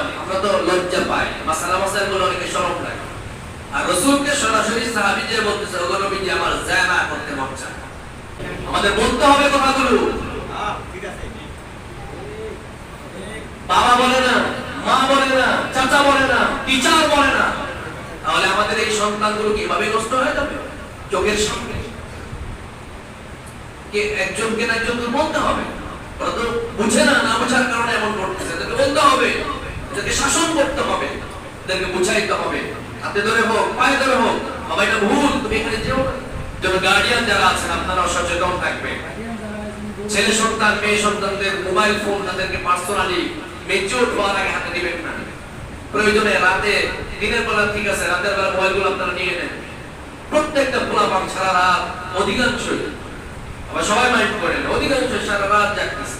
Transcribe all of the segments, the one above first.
ইকরাম আমরা তো লজ্জা পাই। মাসালা মাসাইলগুলো অনেকে শরম লাগে। আর রসুলকে সরাসরি সাহাবী যে বলতেছে, ওগো নবীজি, আমার জানা করতে মন আমাদের বলতে হবে কথাগুলো। বাবা বলে না, মা বলে না, চাচা বলে না, টিচার বলে না। তাহলে আমাদের এই সন্তানগুলো কীভাবে নষ্ট হয়ে যাবে? চোখের সামনে। কে একজনকে না একজনকে বলতে হবে। ওরা তো বুঝে না না বোঝার কারণে এমন করতেছে। এদেরকে বলতে হবে এদেরকে শাসন করতে হবে এদেরকে বুঝাইতে হবে। হাতে ধরে হোক, পায়ে ধরে হোক বাবা এটা ভুল, তুমি এখানে যেও যেন গার্ডিয়ান যারা আছেন আপনারা সচেতন থাকবেন। ছেলে সন্তান, মেয়ে সন্তানদের মোবাইল ফোন তাদেরকে পার্সোনালি মেচিউর হওয়ার আগে হাতে দিবেন না। প্রয়োজনে রাতে, দিনের বেলা ঠিক আছে, রাতের বেলা মোবাইলগুলো আপনারা নিয়ে নেন। প্রত্যেকটা পোলাপান সারা রাত অধিকাংশই, আবার সবাই মাইন্ড করেন অধিকাংশ সারা রাত জাগতেছে।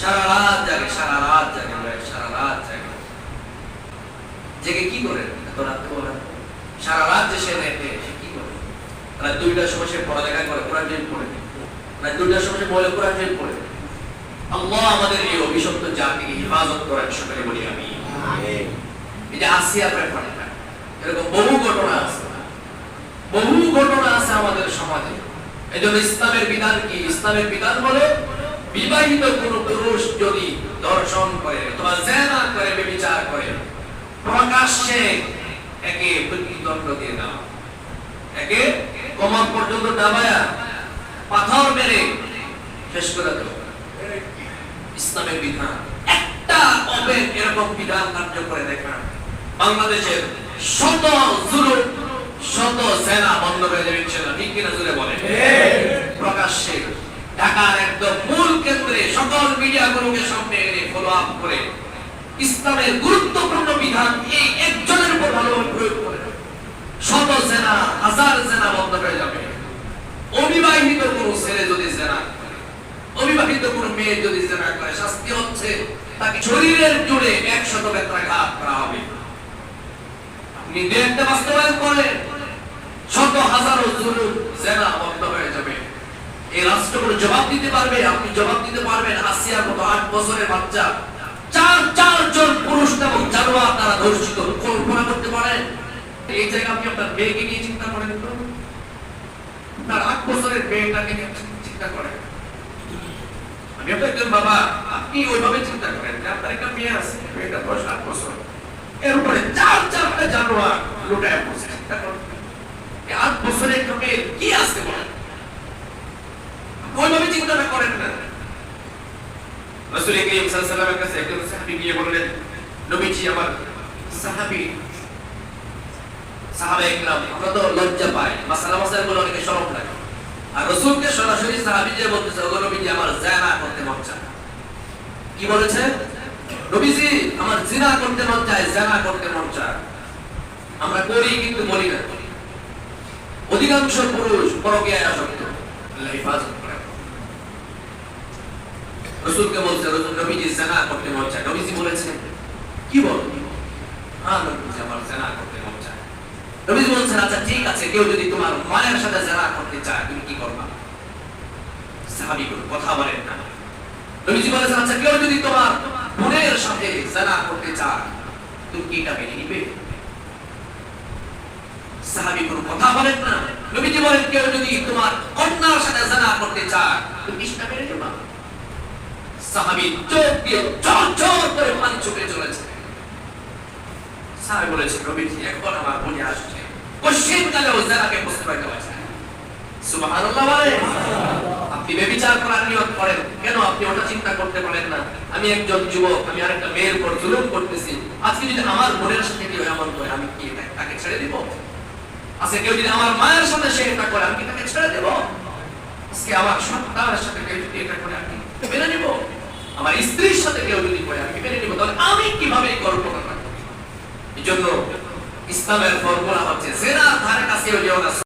সারা রাত জাগে সারা রাত জাগে সারা রাত জাগে। জেগে কি করেন এত রাত সারা রাত যে সে নেটে সে কি করে? রাত দুইটার সময় সে পড়ালেখা করে কোরআন শরীফ পড়ে। রাত দুইটার সময় সে বলে কোরআন শরীফ পড়ে। আল্লাহ আমাদের এই অভিশপ্ত জাতিকে হেফাজত করেন সকলে বলি আমি। যে আসিয়া প্রেফারটা এরকম বহু ঘটনা আছে। বহু ঘটনা আছে আমাদের সমাজে। এই জন্য ইসলামের বিধান কি? ইসলামের বিধান বলে বিবাহিত কোন পুরুষ যদি দর্শন করে অথবা জেনা করে বেবিচার করে প্রকাশ্যে একে মৃত্যুদণ্ড দিয়ে দাও। একে কমর পর্যন্ত দাবায়া পাথর মেরে শেষ করে দেব ইসলামের বিধান। একটা অবেদ এরকম বিধান কার্য করে দেখা। বাংলাদেশের শত জুলুম শত সেনা বন্ধ হয়ে যাবে ইনশাআল্লাহ। ঠিক কিনা জুড়ে বলে প্রকাশ্যে ঢাকার একদম মূল কেন্দ্রে সকল মিডিয়াগুলোকে সামনে এনে ফলো আপ করে ইসলামের গুরুত্বপূর্ণ বিধান এই একজনের উপর ভালোভাবে প্রয়োগ করে শত সেনা হাজার সেনা বন্ধ হয়ে যাবে। অবিবাহিত কোন ছেলে যদি জেনা অবিবাহিত কোন মেয়ে যদি জেনা করে, শাস্তি হচ্ছে তাকে শরীরের জুড়ে একশত বেত্রাঘাত করা হবে। আপনি দু একটা বাস্তবায়ন করেন, শত হাজারো জুলুম, জেনা বন্ধ হয়ে যাবে। এই রাষ্ট্রগুলো জবাব দিতে পারবে, আপনি জবাব দিতে পারবেন, আসিয়ার মতো আট বছরের বাচ্চা। চার চার জন পুরুষ এবং জানোয়ার তারা ধর্ষিত। কল্পনা করতে পারেন? এই জায়গায় আপনি আপনার মেয়েকে নিয়ে চিন্তা করেন তো? তার আট বছরের মেয়েটাকে নিয়ে চিন্তা করেন। আমি আপনার একজন বাবা, আপনি ওইভাবে চিন্তা করেন যে আপনার একটা মেয়ে আছে, মেয়েটা বয়স আট বছর। এর উপরে চার, চারটা জানোয়ার লুটায় বসে চিন্তা করেন। আট বছরের একটা মেয়ের কি আছে বলেন ওইভাবে চিন্তাটা করেন না কাছে একজন সাহাবী গিয়ে বললেন, নবীজি, আমার সাহাবী কি আমার করতে চায় আমরা কিন্তু না। অধিকাংশ পুরুষ পরকীয়ায় আসক্ত। হেফাজত রসুলকে বলছে, রসুল নবীজি জানা করতে মন চায় নবীজি বলেছেন, কি বল হ্যাঁ আচ্ছা সাথে করতে তুমি কি কথা বলেন না। আচ্ছা কেউ যদি তোমার বলেন কেউ যদি তোমার কন্যার সাথে করতে চায়, তুমি সাহাবী চোখ দিয়ে করে পানি চোখে চলেছে। বলেছে একবার আমার মনে আসছে। পারতে পারছে আপনি বেবিচার করার করেন। কেন আপনি ওটা চিন্তা করতে পারেন না? আমি একজন যুবক, আমি আরেকটা মেয়ের উপর জুলুম করতেছি। আজকে যদি আমার বোনের সাথে কেউ এমন করে, আমি কি তাকে ছেড়ে দিব? আজকে কেউ যদি আমার মায়ের সাথে সে এটা করে, আমি কি তাকে ছেড়ে দেব? আজকে আমার সন্তানের সাথে কেউ যদি এটা করে, আমি মেনে নিব? আমার স্ত্রীর সাথে কেউ যদি করে আমি মেনে নিব। তাহলে আমি কীভাবে এই কল্পনা করব? এই জন্য ইসলামের ফর্মুলা হচ্ছে জেনার ধারে কাছেও যেও না